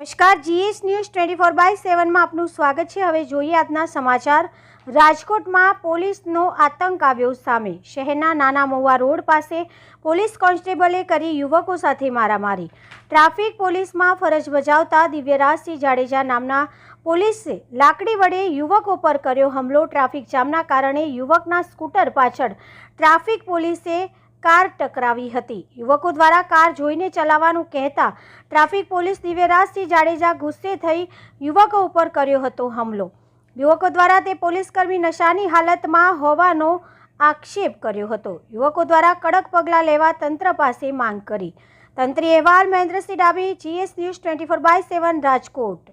નમસ્કાર GS news twenty four by સેવનમાં આપનું સ્વાગત છે. હવે જોઈએ આજના સમાચાર. રાજકોટમાં પોલીસનો આતંક આવ્યો સામે. શહેરના નાના મહુવા રોડ પાસે પોલીસ કોન્સ્ટેબલે કરી યુવકો સાથે મારામારી. ટ્રાફિક પોલીસમાં ફરજ બજાવતા દિવ્યરાજસિંહ જાડેજા નામના પોલીસે લાકડી વડે યુવકો પર કર્યો હુમલો. ટ્રાફિક જામના કારણે યુવકના સ્કૂટર પાછળ ટ્રાફિક પોલીસે કાર ટકરાવી હતી. યુવકો દ્વારા કાર જોઈને ચલાવવાનું કહેતા ટ્રાફિક પોલીસ દિવ્યરાજસિંહ જાડેજા ગુસ્સે થઈ યુવકો ઉપર કર્યો હતો હુમલો. યુવકો દ્વારા તે પોલીસકર્મી નશાની હાલતમાં હોવાનો આક્ષેપ કર્યો હતો. યુવકો દ્વારા કડક પગલાં લેવા તંત્ર પાસે માંગ કરી. તંત્રી અહેવાલ Mahendrasinh Dabhi GS news twenty four by seven Rajkot.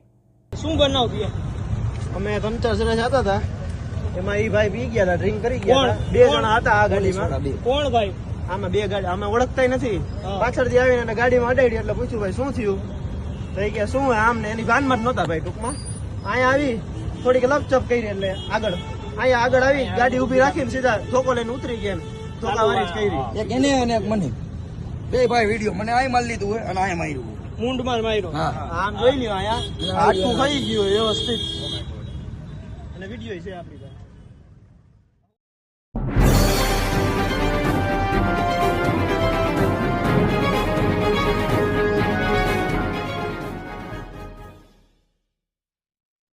શું બનાવ અમે ત્રણ જતા હતા. એમાં એ ભાઈ પી ગયા હતા ડ્રિંક કરી ગયા હતા. બે જણા હતા આ ગાડીમાં. કોણ ભાઈ? આમાં બે ગાડી અમે ઓળખતા નથી. પાછળથી આવીને એને ગાડીમાં અડાડી એટલે પૂછ્યું ભાઈ શું થયું? તો એ કે શું આમ ને એની ભાનમાં જ નહોતા ભાઈ ટૂંકમાં. અહીંયા આવી થોડીક લપચપ કરી એટલે આગળ. અહીંયા આગળ આવી ગાડી ઊભી રાખીને સીધા ધોકો લઈને ઉતરી ગયા એમ. ધોકાવાળી જ કરી. એક એને અને એક મને. બે ભાઈ વીડિયો. મને આય મારી લીધું હોય અને આય માર્યું હોય. મૂંઢમાં માર્યો. આમ જોઈ લ્યો અહીંયા. આટલું ખાઈ ગયું વ્યવસ્થિત. અને વીડિયો છે આપણી